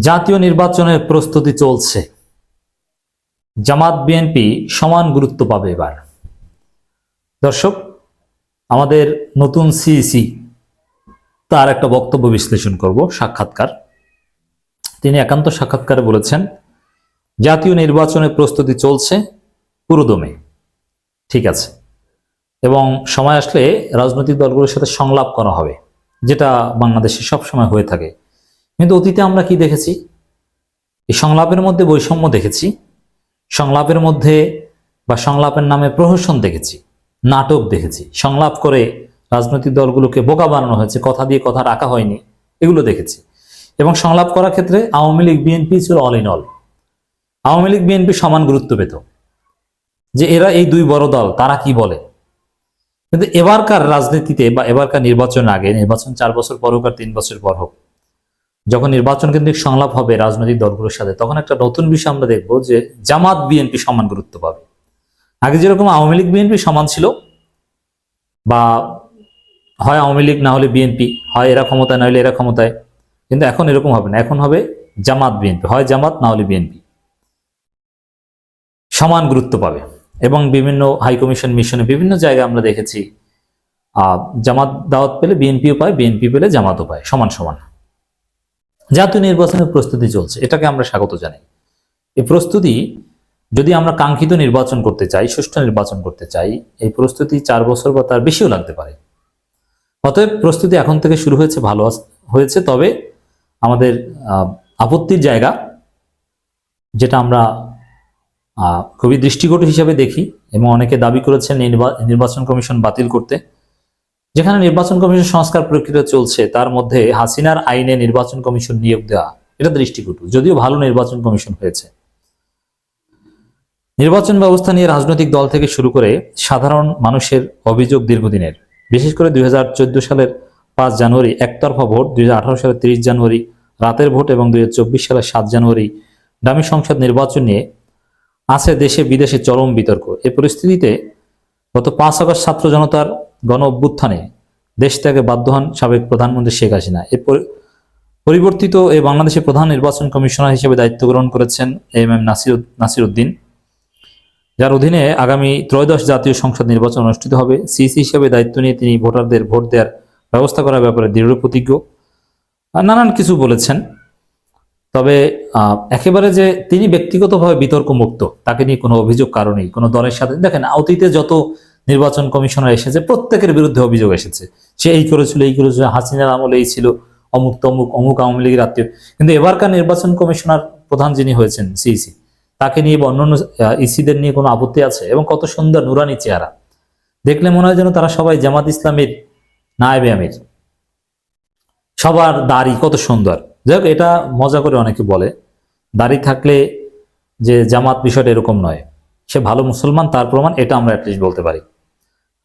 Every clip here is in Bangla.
জাতীয় নির্বাচনের প্রস্তুতি চলছে। জামাত বিএনপি সমান গুরুত্ব পাবে এবার। দর্শক, আমাদের নতুন সিইসি তার একটা বক্তব্য বিশ্লেষণ করব, সাক্ষাৎকার। তিনি একান্ত সাক্ষাৎকারে বলেছেন, জাতীয় নির্বাচনের প্রস্তুতি চলছে পুরোদমে। ঠিক আছে। এবং সময় আসলে রাজনৈতিক দলগুলোর সাথে সংলাপ করা হবে, যেটা বাংলাদেশে সবসময় হয়ে থাকে। কিন্তু অতীতে আমরা কি দেখেছি? এই সংলাপের মধ্যে বৈষম্য দেখেছি, সংলাপের মধ্যে বা সংলাপের নামে প্রহসন দেখেছি, নাটক দেখেছি, সংলাপ করে রাজনৈতিক দলগুলোকে বোকা বানানো হয়েছে, কথা দিয়ে কথা রাখা হয়নি, এগুলো দেখেছি। এবং সংলাপ করার ক্ষেত্রে আওয়ামী লীগ, বিএনপি ছিল all in all Awami League, BNP সমান গুরুত্ব পেত যে এরা এই দুই বড় দল, তারা কি বলে? কিন্তু এবারকার রাজনীতিতে বা এবারকার নির্বাচন আগে, নির্বাচন চার বছর পর হোক আর তিন বছর পর হোক যখন নির্বাচন কেন্দ্রিক সংলাপ হবে রাজনৈতিক দলগুলোর সাথে, তখন একটা নতুন বিষয় আমরা দেখব যে জামাত বিএনপি সমান গুরুত্ব পাবে। আগে যেরকম আওয়ামী লীগ বিএনপি সমান ছিল, বা হয় আওয়ামী লীগ না হলে বিএনপি, হয় এরা ক্ষমতায় না হলে এরা ক্ষমতায়, কিন্তু এখন এরকম হবে না। এখন হবে জামাত বিএনপি, হয় জামাত না হলে বিএনপি। সমান গুরুত্ব পাবে। এবং বিভিন্ন হাই কমিশন মিশনে বিভিন্ন জায়গায় আমরা দেখেছি জামাত দাওয়াত পেলে বিএনপিও পায়, বিএনপি পেলে জামাতও পায়, সমান সমান। জাতীয় নির্বাচনের প্রস্তুতি চলছে, এটাকে আমরা স্বাগত জানাই। এই প্রস্তুতি, যদি আমরা কাঙ্ক্ষিত নির্বাচন করতে চাই, সুষ্ঠু নির্বাচন করতে চাই, এই প্রস্তুতি চার বছর বা তার বেশিও লাগতে পারে। অতএব প্রস্তুতি এখন থেকে শুরু হয়েছে, ভালো হয়েছে, তবে আমাদের আপত্তির জায়গা, যেটা আমরা খুবই দৃষ্টিকটু হিসাবে দেখি এবং অনেকে দাবি করেছেন নির্বা- নির্বাচন কমিশন বাতিল করতে। যেখানে নির্বাচন কমিশন সংস্কার প্রক্রিয়া চলছে, তার মধ্যে হাসিনার আইনে নির্বাচন কমিশন নিয়োগ দেওয়া, এটা দৃষ্টিকটু, যদিও ভালো নির্বাচন কমিশন হয়েছে। নির্বাচন ব্যবস্থা নিয়ে রাজনৈতিক দল থেকে শুরু করে সাধারণ মানুষের অভিযোগ দীর্ঘদিনের। বিশেষ করে দুই হাজার চোদ্দ সালের পাঁচ জানুয়ারি, একতরফা ভোট, দুই হাজার আঠারো সালের তিরিশ জানুয়ারি, রাতের ভোট এবং দুই হাজার চব্বিশ সালের সাত জানুয়ারি ডামি সংসদ নির্বাচন নিয়ে আছে দেশে বিদেশে চরম বিতর্ক। এ পরিস্থিতিতে গত পাঁচ আগস্ট ছাত্র জনতার গণ অভ্যুত্থানে দেশ থেকে বাধ্য হন সাবেক প্রধানমন্ত্রী শেখ হাসিনা। এ পরি- পরিবর্তিত এই বাংলাদেশের প্রধান নির্বাচন কমিশনার হিসেবে দায়িত্ব গ্রহণ করেছেন এম এম নাসির নাসির উদ্দিন। যার অধীনে আগামী ত্রয়োদশ জাতীয় সংসদ নির্বাচন অনুষ্ঠিত হবে। সিসি হিসেবে দায়িত্ব নিয়ে তিনি ভোটারদের ভোট দেওয়ার ব্যবস্থা করার ব্যাপারে দৃঢ় প্রতিজ্ঞ। নানান কিছু বলেছেন। তবে একেবারে যে তিনি ব্যক্তিগতভাবে বিতর্ক মুক্ত তাকে নিয়ে কোনো অভিযোগ কারণেই, কোনো দলের সাথে দেখেন অতীতে যত নির্বাচন কমিশনার এসেছে, প্রত্যেকের বিরুদ্ধে অভিযোগ এসেছে। সে এই করেছিল এই করেছিল, হাসিনার আমলে এই ছিল, অমুক তমুক, অমুক আওয়ামী লীগের আত্মীয়। কিন্তু এবারকার নির্বাচন কমিশনার প্রধান যিনি হয়েছেন, সিইসি, তাকে নিয়ে বা অন্যান্য ইসিদের নিয়ে কোনো আপত্তি আছে? এবং কত সুন্দর নুরানি চেহারা। দেখলে মনে হয় যেন তারা সবাই জামাত ইসলামের নায়েবে আমির। সবার দাড়ি কত সুন্দর। যাই এটা মজা করে অনেকে বলে, দাড়ি থাকলে যে জামাত বিষয়টা এরকম নয়। সে ভালো মুসলমান, তার প্রমাণ এটা আমরা অ্যাটলিস্ট বলতে পারি।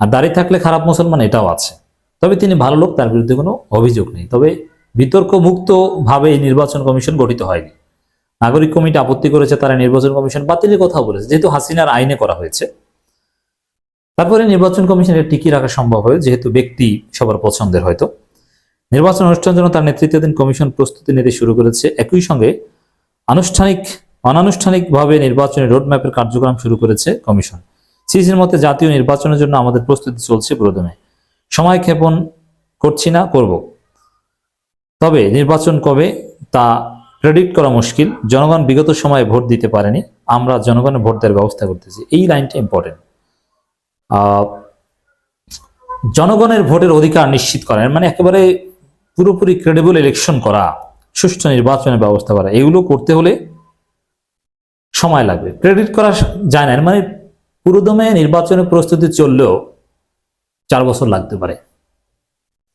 আর দাঁড়িয়ে থাকলে খারাপ মুসলমান এটাও আছে। তবে তিনি ভালো লোক, তার বিরুদ্ধে কোনো অভিযোগ নেই। তবে বিতর্ক মুক্ত ভাবে এই নির্বাচন কমিশন গঠিত হয়নি। নাগরিক কমিটি আপত্তি করেছে, তারা নির্বাচন কমিশন বাতিলের কথা বলেছে। যেহেতু হাসিনার আইনে করা হয়েছে। তারপরে নির্বাচন কমিশন এটা টিকিয়ে রাখা সম্ভব হয় যেহেতু ব্যক্তি সবার পছন্দের হয়তো। নির্বাচন অনুষ্ঠানের জন্য তার নেতৃত্বাধীন কমিশন প্রস্তুতি নিতে শুরু করেছে। একই সঙ্গে আনুষ্ঠানিক, অনানুষ্ঠানিকভাবে নির্বাচনী রোডম্যাপের কার্যক্রম শুরু করেছে কমিশন। সিসির মতে জাতীয় নির্বাচনের জন্য আমাদের প্রস্তুতি চলছে প্রথমে। সময় ক্ষেপণ করছি না, করব। তবে নির্বাচন কবে তা প্রেডিক্ট করা মুশকিল। জনগণ বিগত সময়ে ভোট দিতে পারেনি। আমরা জনগণের ভোট দেওয়ার ব্যবস্থা করতেছি। এই লাইনটা ইম্পর্টেন্ট জনগণের ভোটের অধিকার নিশ্চিত করা মানে একেবারে পুরোপুরি ক্রেডিবল ইলেকশন করা, সুষ্ঠু নির্বাচনের ব্যবস্থা করা, এগুলো করতে হলে সময় লাগবে। ক্রেডিট করা যায় না মানে পুরোদমে নির্বাচনের প্রস্তুতি চললেও চার বছর লাগতে পারে।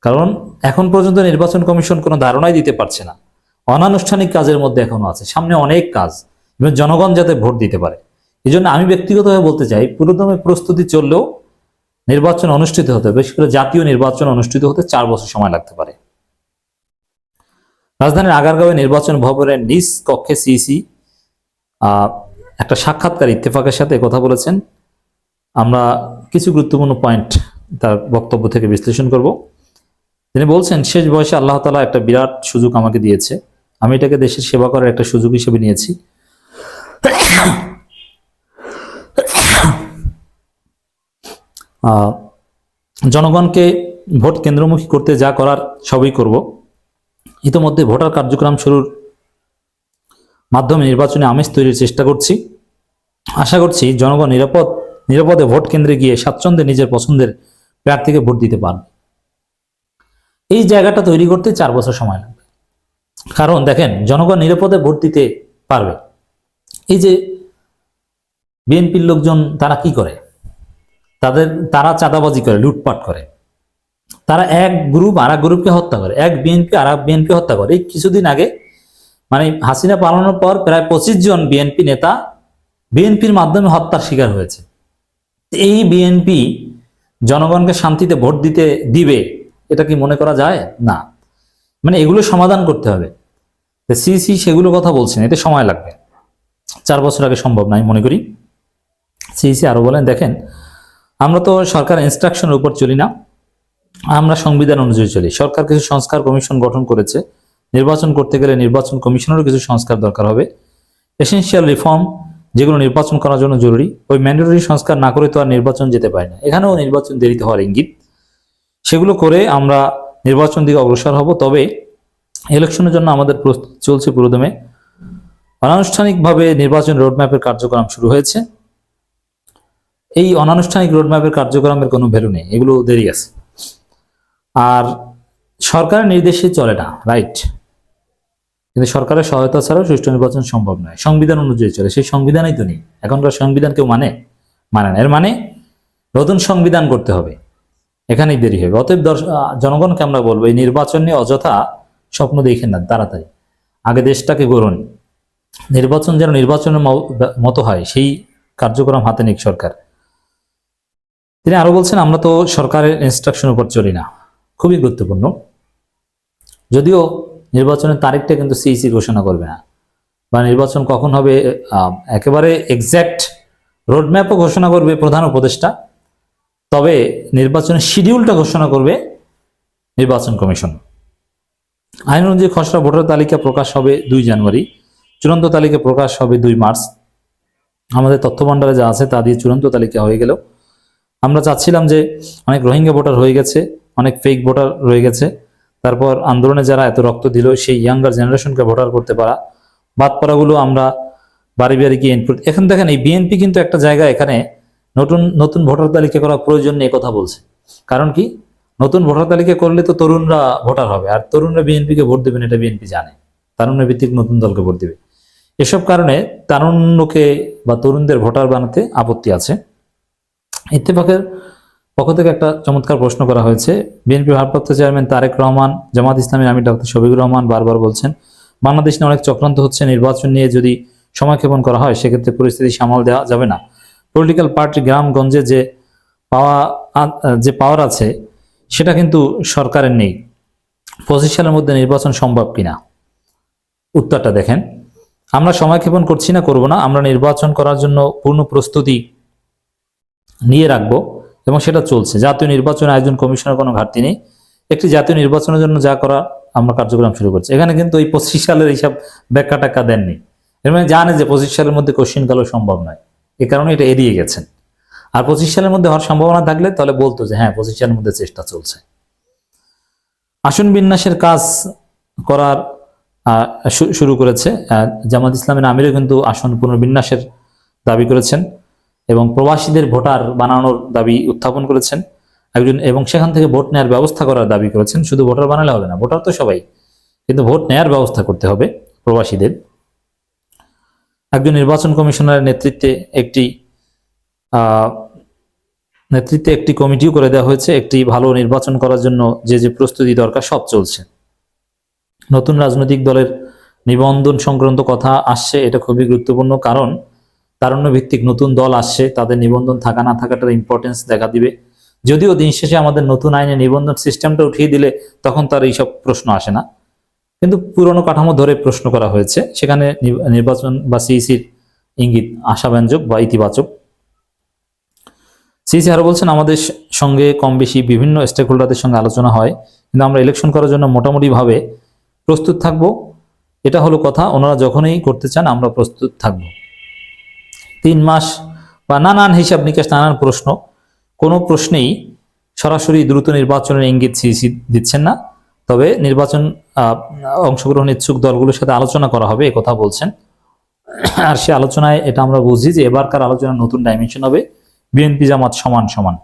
কারণ এখন পর্যন্ত নির্বাচন কমিশন কোনো ধারণাই দিতে পারছে না। অনানুষ্ঠানিক কাজের মধ্যে এখনও আছে। সামনে অনেক কাজ, এবং জনগণ যাতে ভোট দিতে পারে। এই জন্য আমি ব্যক্তিগতভাবে বলতে চাই, পুরোদমে প্রস্তুতি চললেও নির্বাচন অনুষ্ঠিত হতে বিশেষ করে জাতীয় নির্বাচন অনুষ্ঠিত হতে চার বছর সময় লাগতে পারে। রাজধানীর আগারগাঁওয়ে নির্বাচন ভবনের নিজ কক্ষে সিইসি একটা সাক্ষাৎকার ইত্তেফাকের সাথে কথা বলেছেন। আমরা কিছু গুরুত্বপূর্ণ পয়েন্ট তার বক্তব্য থেকে বিশ্লেষণ করব। তিনি বলছেন, শেষ বয়সে আল্লাহ তালা একটা বিরাট সুযোগ আমাকে দিয়েছে। আমি এটাকে দেশের সেবা করার একটা সুযোগ হিসেবে নিয়েছি। জনগণকে ভোট কেন্দ্রমুখী করতে যা করার সবই করব। ইতোমধ্যে ভোটার কার্যক্রম শুরুর মাধ্যমে নির্বাচনে আমেজ তৈরির চেষ্টা করছি। আশা করছি জনগণ নিরাপদ নিরাপদে ভোট কেন্দ্রে গিয়ে স্বাচ্ছন্দ্যে নিজের পছন্দের প্রার্থীকে ভোট দিতে পারবে। এই জায়গাটা তৈরি করতে চার বছর সময় লাগবে। কারণ দেখেন, জনগণ নিরাপদে ভোট দিতে পারবে। এই যে বিএনপির লোকজন তারা কি করে? তাদের, তারা চাঁদাবাজি করে, লুটপাট করে। তারা এক গ্রুপ আর গ্রুপকে হত্যা করে, এক বিএনপি আর এক বিএনপি হত্যা করে। এই কিছুদিন আগে মানে হাসিনা পালানোর পর প্রায় পঁচিশ জন বিএনপি নেতা বিএনপির মাধ্যমে হত্যার শিকার হয়েছে। এই বিএনপি জনগণকে শান্তিতে ভোট দিতে দিবে, এটা কি মনে করা যায়? না। মানে এগুলো সমাধান করতে হবে। সিসি সেগুলো কথা বলছেন, এতে সময় লাগবে। চার বছর আগে সম্ভব না, আমি মনে করি। সিসি আরও বলেন, দেখেন, আমরা তো সরকার ইনস্ট্রাকশনের উপর চলি না। আমরা সংবিধান অনুযায়ী চলি। সরকার কিছু সংস্কার কমিশন গঠন করেছে। নির্বাচন করতে গেলে নির্বাচন কমিশনেরও কিছু সংস্কার দরকার হবে। এসেন্সিয়াল রিফর্ম যেগুলো নির্বাচন করার জন্য জরুরি, ওই ম্যান্ডেটরি সংস্কার না করে তো আর নির্বাচন যেতে পারে না। এখানেও নির্বাচন দেরিতে হওয়ার ইঙ্গিত। সেগুলো করে আমরা নির্বাচন দিকে অগ্রসর হব, তবে ইলেকশনের জন্য আমাদের প্রস্তুতি চলছে পুরোদমে। অনানুষ্ঠানিকভাবে নির্বাচন রোডম্যাপের কার্যক্রম শুরু হয়েছে। এই অনানুষ্ঠানিক রোডম্যাপের কার্যক্রমের কোনো ভ্যালু নেই, এগুলো দেরি আছে। আর সরকারের নির্দেশে চলে না, রাইট? কিন্তু সরকারের সহায়তা ছাড়াও সুষ্ঠু নির্বাচন সম্ভব নয়। সংবিধান অনুযায়ী চলে। সেই সংবিধানই তো নেই। এখনকার সংবিধান কেউ মানে? মানে না। এর মানে নতুন সংবিধান করতে হবে। এখানেই দেরি হবে। অতএব জনগণকে আমরা বলব, এই নির্বাচন নিয়ে অযথা স্বপ্ন দেখেন না, তাড়াতাড়ি। আগে দেশটাকে গড়ুন। নির্বাচন যেন নির্বাচনের মতো হয়, সেই কার্যক্রম হাতে নিক সরকার। তিনি আরও বলছেন, আমরা তো সরকারের ইনস্ট্রাকশন উপর চলি না। খুবই গুরুত্বপূর্ণ। যদিও নির্বাচনের তারিখটা কিন্তু সিইসি ঘোষণা করবে না। বা নির্বাচন কখন হবে একেবারে এক্স্যাক্ট রোডম্যাপও ঘোষণা করবে প্রধান উপদেষ্টা। তবে নির্বাচনের শিডিউলটা ঘোষণা করবে নির্বাচন কমিশন। আইন অনুযায়ী খসড়া ভোটার তালিকা প্রকাশ হবে দুই জানুয়ারি। চূড়ান্ত তালিকা প্রকাশ হবে দুই মার্চ। আমাদের তথ্য ভাণ্ডারে যা আছে তা দিয়ে চূড়ান্ত তালিকা হয়ে গেল। আমরা চাচ্ছিলাম যে অনেক রোহিঙ্গা ভোটার হয়ে গেছে, অনেক ফেক ভোটার রয়ে গেছে। তারপর আন্দোলনে যারা এত রক্ত দিল, সেই ইয়াঙ্গার জেনারেশনকে ভোটার করতে পারা। বাদ পড়াগুলো আমরা বাড়ি বাড়ি গিয়ে ইনপুট এখন দেখেন এই বিএনপি কিন্তু একটা জায়গা এখানে নতুন নতুন ভোটার তালিকা করা প্রয়োজন নেই কথা বলছে। কারণ কি? নতুন ভোটার তালিকা করলে তো তরুণরা ভোটার হবে, আর তরুণরা বিএনপিকে ভোট দেবেন এটা বিএনপি জানে। তারুণ্য ভিত্তিক নতুন দলকে ভোট দেবে। এসব কারণে তারুণ্যকে বা তরুণদের ভোটার বানাতে আপত্তি আছে। ইত্তেফাকের পক্ষ থেকে একটা চমৎকার প্রশ্ন করা হয়েছে। বিএনপি ভারপ্রাপ্ত চেয়ারম্যান তারেক রহমান, জামাত ইসলামের আমি ডক্টর শফিকুর রহমান বারবার বলছেন, বাংলাদেশ নিয়ে অনেক চক্রান্ত হচ্ছে, নির্বাচন নিয়ে যদি সময়ক্ষেপণ করা হয়, সেক্ষেত্রে পরিস্থিতি সামাল দেওয়া যাবে না। পলিটিক্যাল পার্টি গ্রামগঞ্জে যে পাওয়া, যে পাওয়ার আছে, সেটা কিন্তু সরকারের নেই। পঁচিশ সালের মধ্যে নির্বাচন সম্ভব কিনা? উত্তরটা দেখেন। আমরা সময়ক্ষেপণ করছি না, করব না। আমরা নির্বাচন করার জন্য পূর্ণ প্রস্তুতি নিয়ে রাখব। এবং সেটা চলছে। জাতীয় নির্বাচন আয়োজন কমিশনের কোনো ঘাটতি নেই। একটি জাতীয় নির্বাচনের জন্য যা করা আমরা কার্যক্রম শুরু করছি। এখানে কিন্তু এই পঁচিশ সালের এইসব ব্যাখ্যা টাক্কা দেননি। এর মানে জানে যে পঁচিশ সালের মধ্যে কোশ্চিন কালো সম্ভব নয়। এ কারণে এটা এড়িয়ে গেছেন। আর পঁচিশ সালের মধ্যে হওয়ার সম্ভাবনা থাকলে তাহলে বলতো যে হ্যাঁ পঁচিশ সালের মধ্যে চেষ্টা চলছে। আসন বিন্যাসের কাজ করার শুরু করেছে জামাত ইসলামের আমিরও কিন্তু আসন পুনর্বিন্যাসের দাবি করেছেন। এবং প্রবাসীদের ভোটার বানানোর দাবি উত্থাপন করেছেন একজন, এবং সেখান থেকে ভোট নেওয়ার ব্যবস্থা করার দাবি করেছেন। শুধু ভোটার বানালে হবে না, ভোটার তো সবাই। কিন্তু ভোট নেয়ার ব্যবস্থা করতে হবে প্রবাসীদের। একজন নির্বাচন কমিশনারের নেতৃত্বে একটি নেতৃত্বে একটি কমিটিও করে দেওয়া হয়েছে। একটি ভালো নির্বাচন করার জন্য যে যে প্রস্তুতি দরকার, সব চলছে। নতুন রাজনৈতিক দলের নিবন্ধন সংক্রান্ত কথা আসছে, এটা খুবই গুরুত্বপূর্ণ কারণ ভিত্তিক নতুন দল আসছে, তাদের নিবন্ধন থাকা না থাকাটার ইম্পর্টেন্স দেখা দিবে। যদিও দিন শেষে আমাদের নতুন আইনে নিবন্ধন সিস্টেমটা উঠিয়ে দিলে তখন তার এইসব প্রশ্ন আসে না। কিন্তু পুরনো কাঠামো ধরে প্রশ্ন করা হয়েছে, সেখানে নির্বাচন বা সিইসির ইঙ্গিত আশাব্যঞ্জক বা ইতিবাচক। সিইসি আরও বলছেন, আমাদের সঙ্গে কম বেশি বিভিন্ন স্টেক হোল্ডারদের সঙ্গে আলোচনা হয়, কিন্তু আমরা ইলেকশন করার জন্য মোটামুটি ভাবে প্রস্তুত থাকব। এটা হলো কথা, ওনারা যখনই করতে চান, আমরা প্রস্তুত থাকব। তিন মাস বা নানান হিসাব নিকাশ, নানান প্রশ্ন। কোনো প্রশ্নেই সরাসরি দ্রুত নির্বাচনের ইঙ্গিত সিইসি দিচ্ছেন না। তবে নির্বাচন অংশগ্রহণ ইচ্ছুক দলগুলোর সাথে আলোচনা করা হবে কথা বলছেন। আর সে আলোচনায় এটা আমরা বুঝি যে এবারকার আলোচনা নতুন ডাইমেনশন হবে। বিএনপি জামাত সমান সমান।